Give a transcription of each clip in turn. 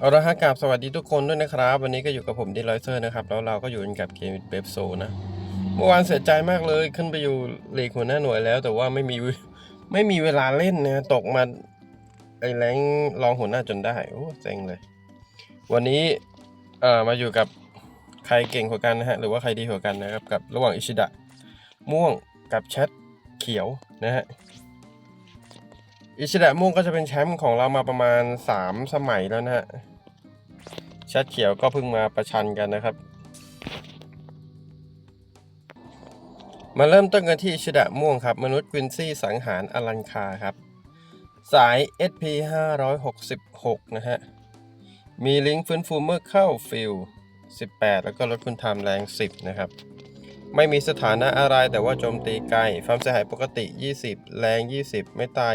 เอาละฮะกราบสวัสดีทุกคนด้วยนะครับ วันนี้ก็อยู่กับผมดีลอยเซอร์นะครับ แล้วเราก็อยู่กับเกมเบฟโซนะ เมื่อวานเสียใจมากเลยขึ้นไปอยู่เลกหัวหน้าหน่วยแล้ว แต่ว่าไม่มีไม่มีเวลาเล่นนะตกมาไอ้แรงรองหัวหน้าจนได้ โอ้เซ็งเลย วันนี้เอ่อมาอยู่กับใครเก่งกว่ากันนะฮะ หรือว่าใครดีกว่ากันนะครับกับระหว่างอิชิดะม่วงกับแชทเขียวนะฮะ อิชิดะม่วงก็จะเป็นแชมป์ของเรามาประมาณ 3 สมัยแล้วนะฮะชัดเขียวก็เพิ่งมาประชันกันนะครับ มาเริ่มต้นกันที่อิชิดะม่วงครับ มนุษย์ควินซี่สังหารอลันคาครับ สาย SP 566 นะฮะ มีลิงก์ฟื้นฟูเมื่อเข้าฟิล18 แล้วก็ลดคุณทม์แรง 10 นะครับ ไม่มีสถานะอะไรแต่ว่าโจมตีไกลความเสียหายปกติ 20 แรง 20 ไม่ตาย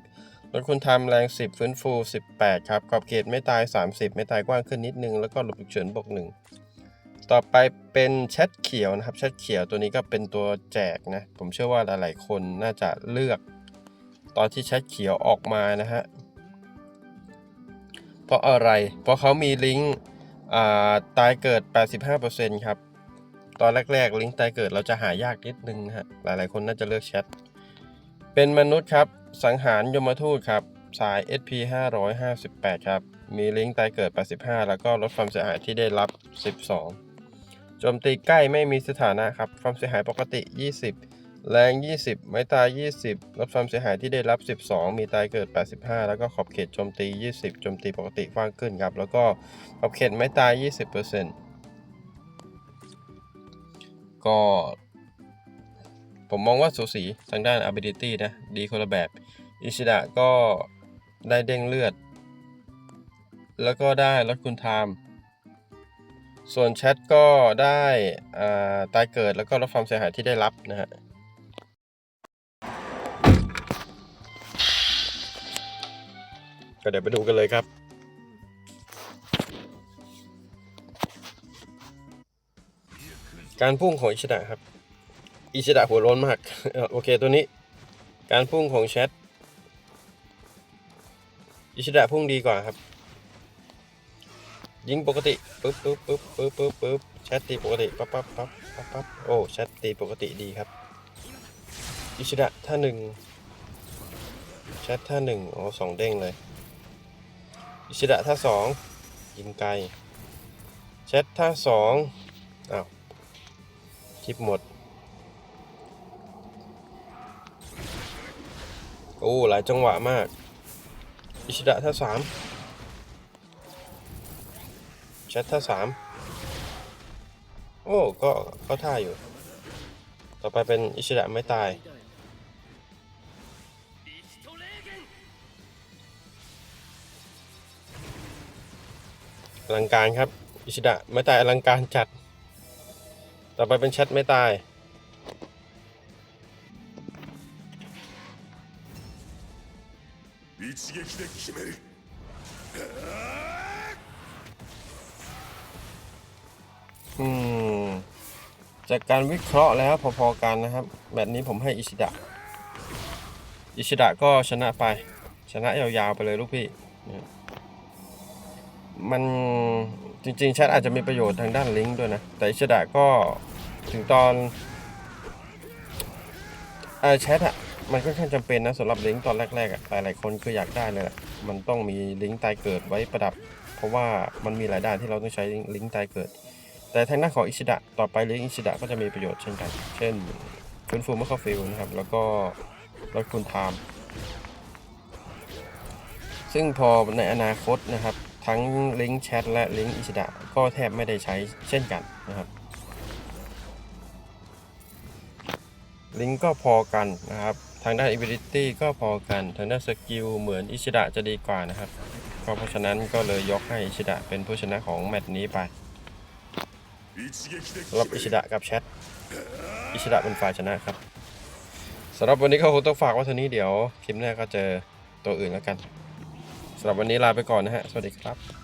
20 ลดคุณทำแรง 10 ฟื้นฟู 18 ครับ ขอบเขตไม่ตาย 30 ไม่ตายกว้างขึ้นนิดนึง แล้วก็หลบฉุกเฉินบวกหนึ่งต่อไปเป็นแชทเขียวนะครับแชทเขียวตัวนี้ก็เป็นตัวแจกนะ ผมเชื่อว่าหลายๆ คนน่าจะเลือก ตอนที่แชทเขียวออกมานะฮะ เพราะอะไร เพราะเขามีลิงก์ตายเกิด 85%ครับ ตอนแรก ๆ ลิงก์ตายเกิดเราจะหายากนิดนึงนะฮะหลายๆ คนน่าจะเลือกแชท เป็นมนุษย์ครับ สังหารยมทูตครับ สาย SP 558 ครับ มีลิงก์ตายเกิด 85 แล้วก็ลดความเสียหายที่ได้รับ 12 โจมตีใกล้ไม่มีสถานะครับ ความเสียหายปกติ 20 แรง 20 ไม่ตาย 20 ลดความเสียหายที่ได้รับ 12 มีตายเกิด 85 แล้วก็ขอบเขตโจมตี 20 โจมตีปกติกว้างขึ้นครับ แล้วก็ขอบเขตไม่ตาย 20% ก็ผมมองว่าสูสีทางด้าน ability นะ ดีคนละแบบ อิชิดะก็ได้เด้งเลือด แล้วก็ได้ลดคุณไทม์ส่วนแชทก็ได้อ่าตายเกิดแล้วก็ลดความเสียหายที่ได้รับนะฮะก็เดี๋ยวไปดูกันเลยครับ การพุ่งของอิชิดะครับ อิชิดะหัวโล้นมาก โอเคตัวนี้ การพุ่งของแชท อิชิดะพุ่งดีกว่าครับ ยิงปกติปึ๊บปึ๊บปึ๊บปึ๊บปึ๊บปึ๊บแชทตีปกติปั๊บปั๊บปั๊บปั๊บปั๊บโอ้แชทตีปกติดีครับ อิชิดะท่าหนึ่งแชทท่าหนึ่งโอ้สองเด้งเลย อิชิดะท่าสองยิงไกลแชทท่าสองอ้าว คลิปหมด โอ้ หลายจังหวะมาก อิชิดะท่าสามแชทท่าสามโอ้ ก็ก็ท่าอยู่ ต่อไปเป็นอิชิดะไม่ตาย อลังการครับ อิชิดะไม่ตายอลังการจัด ต่อไปเป็นแชทไม่ตาย อืม จากการวิเคราะห์แล้วพอๆกันนะครับ แบบนี้ผมให้อิชิดะ อิชิดะก็ชนะไป ชนะยาวๆไปเลยลูกพี่ มัน จริงๆแชทอาจจะมีประโยชน์ทางด้านลิงก์ด้วยนะ แต่อิชดะก็ถึงตอนอแชทอะมันค่อนข้างจำเป็นนะสำหรับลิงก์ตอนแรกๆอะหลายๆคนคืออยากได้เลยแหละมันต้องมีลิงก์ตายเกิดไว้ประดับ เพราะว่ามันมีหลายด้านที่เราต้องใช้ลิงก์ตายเกิด แต่ทางด้านของอิชิดะต่อไปลิงก์อิชิดะก็จะมีประโยชน์เช่นกัน เช่นฟื้นฟูเมื่อเข้าฟิลนะครับ แล้วก็ลดคุณไทม์ซึ่งพอในอนาคตนะครับ ทั้งลิงก์แชทและลิงก์อิชิดะก็แทบไม่ได้ใช้เช่นกันนะครับ ลิงก์ก็พอกันนะครับ ทางด้าน ability ก็พอกัน ทางด้านสกิลเหมือนอิชิดะจะดีกว่านะครับก็เพราะฉะนั้นก็เลยยกให้อิชิดะเป็นผู้ชนะของแมตช์นี้ไปรับอิชิดะกับแชทอิชิดะเป็นฝ่ายชนะครับสำหรับวันนี้ก็คงต้องฝากว่าเท่านี้เดี๋ยวคลิปหน้าก็เจอตัวอื่นแล้วกัน สำหรับวันนี้ลาไปก่อนนะฮะ สวัสดีครับ